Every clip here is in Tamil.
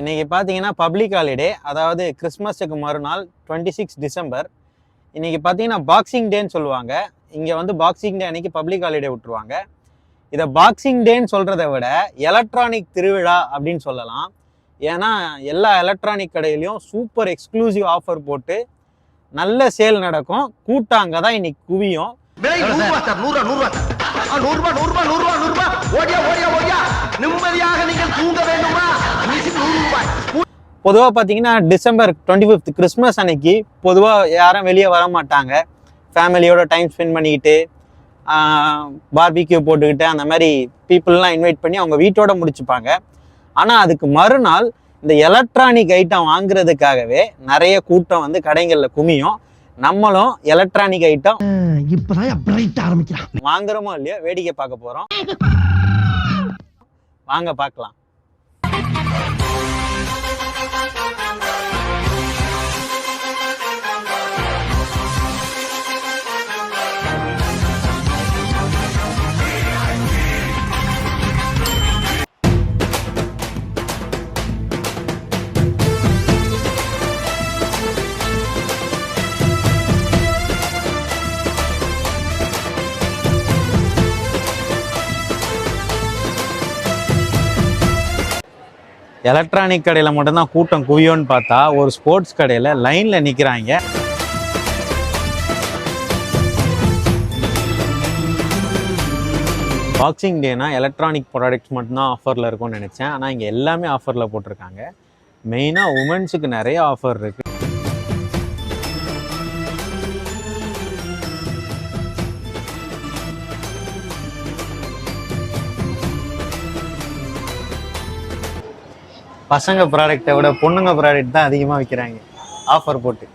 இன்றைக்கி பார்த்தீங்கன்னா பப்ளிக் ஹாலிடே அதாவது கிறிஸ்மஸுக்கு மறுநாள் டுவெண்ட்டி சிக்ஸ் டிசம்பர் இன்றைக்கி பார்த்தீங்கன்னா பாக்ஸிங் டேன்னு சொல்லுவாங்க. இங்கே வந்து பாக்ஸிங் டே அன்னைக்கு பப்ளிக் ஹாலிடே விட்டுருவாங்க. இதை பாக்ஸிங் டேன்னு சொல்கிறத விட எலக்ட்ரானிக் திருவிழா அப்படின்னு சொல்லலாம். ஏன்னா எல்லா எலக்ட்ரானிக் கடையிலையும் சூப்பர் எக்ஸ்க்ளூசிவ் ஆஃபர் போட்டு நல்ல சேல் நடக்கும். கூட்டாங்க தான் இன்னைக்கு குவியும். நூறுரூவா நூறு நூறுரூவா நூறுரூவா நூறு ஓடியா ஓடியா ஓடியா. நிம்மதியாக நீங்கள் தூங்க வேண்டுமா? நூறு ரூபாய். பொதுவாக பார்த்தீங்கன்னா டிசம்பர் டுவெண்ட்டி ஃபிஃப்த் கிறிஸ்மஸ் அன்னைக்கு பொதுவாக யாரும் வெளியே வர மாட்டாங்க ஃபேமிலியோட டைம் ஸ்பெண்ட் பண்ணிக்கிட்டு பார்பிக்யூ போட்டுக்கிட்டு அந்த மாதிரி பீப்புளெலாம் இன்வைட் பண்ணி அவங்க வீட்டோட முடிச்சுப்பாங்க. ஆனால் அதுக்கு மறுநாள் இந்த எலக்ட்ரானிக் ஐட்டம் வாங்குறதுக்காகவே நிறைய கூட்டம் வந்து கடைகளில் குமியும். நம்மளும் எலக்ட்ரானிக் ஐட்டம் இப்பதான் பிரைட் ஆரம்பிக்கிறான். வாங்குறோமோ இல்லையோ வேடிக்கை பார்க்க போகிறோம் வாங்க பார்க்கலாம். எலக்ட்ரானிக் கடையில் மட்டும்தான் கூட்டம் குவியோன்னு பார்த்தா ஒரு ஸ்போர்ட்ஸ் கடையில் லைனில் நிற்கிறாங்க பாக்ஸிங் டேனா எலக்ட்ரானிக் ப்ராடக்ட்ஸ் மட்டும்தான் ஆஃபரில் இருக்கும்னு நினச்சேன். ஆனால் இங்கே எல்லாமே ஆஃபரில் போட்டிருக்காங்க. மெயினாக உமன்ஸுக்கு நிறைய ஆஃபர் இருக்குது பசங்க ப்ராடக்ட்டை விட பொண்ணுங்க ப்ராடக்ட் தான் அதிகமாக விற்கிறாங்க ஆஃபர் போட்டு.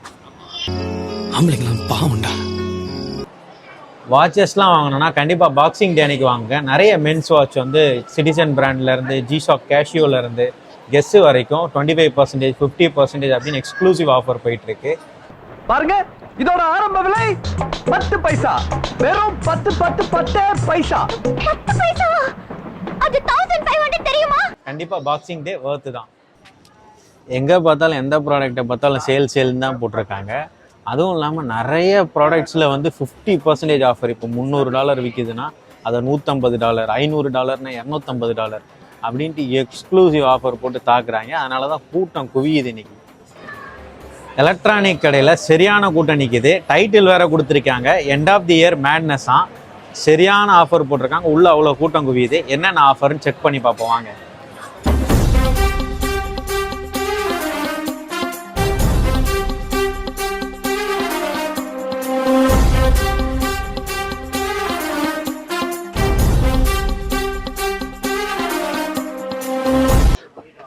ஆம்பளைங்களாம் பாவம்டா. வாட்சஸ்லாம் வாங்கணும்னா கண்டிப்பாக பாக்ஸிங் டே அன்னைக்கு வாங்குங்க. நிறைய மென்ஸ் வாட்ச் வந்து சிட்டிசன் பிராண்ட்லேருந்து ஜிஷாக் கேஷியோலேருந்து கெஸ்ஸு வரைக்கும் twenty five percentage fifty percentage அப்படின்னு எக்ஸ்க்ளூசிவ் ஆஃபர் போயிட்டுருக்கு. பாருங்க இதோட ஆரம்ப விலை பத்து பைசா. வெறும் பத்து பத்து பத்து பைசா. பத்து பைசா அது தௌசண்ட் ஃபைவ் ஹண்ட்ரட் தெரியுமா கண்டிப்பாக பாக்ஸிங் டே ஒர்த்து தான். எங்கே பார்த்தாலும் எந்த ப்ராடக்ட்டை பார்த்தாலும் சேல் சேல்னு தான் போட்டிருக்காங்க. அதுவும் இல்லாமல் நிறைய ப்ராடக்ட்ஸில் வந்து ஃபிஃப்டி பர்சன்டேஜ் ஆஃபர் இப்போ முந்நூறு டாலர் விற்கிதுன்னா அதை நூற்றம்பது டாலர் ஐநூறு டாலர்னா இரநூத்தம்பது டாலர் அப்படின்ட்டு எக்ஸ்க்ளூசிவ் ஆஃபர் போட்டு தாக்குறாங்க. அதனால தான் கூட்டம் குவியுது இன்றைக்கி எலக்ட்ரானிக் கடையில் சரியான கூட்டம் நிற்கிது டைட்டில் வேறு கொடுத்துருக்காங்க. எண்ட் ஆஃப் தி இயர் மேட்னஸாக சரியான ஆஃபர் போட்டிருக்காங்க. உள்ளே அவ்வளோ கூட்டம் குவியுது. என்னென்ன ஆஃபர்னு செக் பண்ணி பார்ப்போம். வாங்க.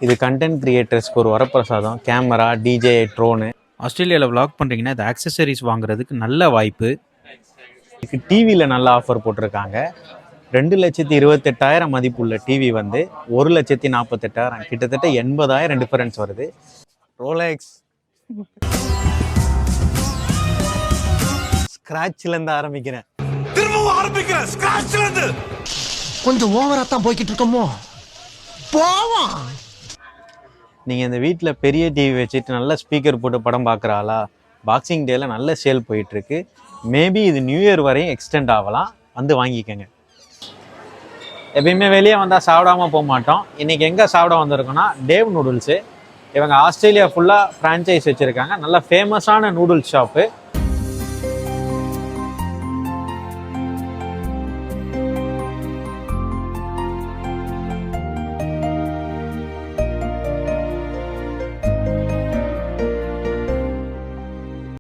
இது கண்டென்ட் கிரியேட்டர்ஸ்க்கு ஒரு வரப்பிரசாதம். கேமரா டிஜே ட்ரோனு ஆஸ்திரேலியாவில் vlog பண்ணுறீங்கன்னா இது ஆக்சசரிஸ் வாங்குறதுக்கு நல்ல வாய்ப்பு. இதுக்கு டிவியில் நல்ல ஆஃபர் போட்டிருக்காங்க. ரெண்டு லட்சத்தி இருபத்தெட்டாயிரம் மதிப்புள்ள டிவி வந்து ஒரு லட்சத்தி நாற்பத்தெட்டாயிரம் கிட்டத்தட்ட எண்பதாயிரம் டிஃபரன்ஸ் வருது. ரோலெக்ஸ் ஸ்க்ராட்ச்லேருந்து ஆரம்பிக்கிறேன். கொஞ்சம் ஓவரா தான் போய்கிட்டு இருக்கோமோ? போவோம். நீங்கள் இந்த வீட்டில் பெரிய டிவி வச்சுட்டு நல்ல ஸ்பீக்கர் போட்டு படம் பார்க்குறாளா பாக்ஸிங் டேல நல்ல சேல் போயிட்டுருக்கு. மேபி இது நியூ இயர் வரையும் எக்ஸ்டெண்ட் ஆகலாம். வந்து வாங்கிக்கோங்க. எப்பயுமே வெளியே வந்தால் சாப்பிடாம போக மாட்டோம். இன்றைக்கி எங்கே சாப்பிட வந்திருக்கோன்னா டேவ் நூடுல்ஸு இவங்க ஆஸ்திரேலியா ஃபுல்லாக ஃப்ரான்ச்சைஸ் வச்சுருக்காங்க. நல்ல ஃபேமஸான நூடுல்ஸ் ஷாப்பு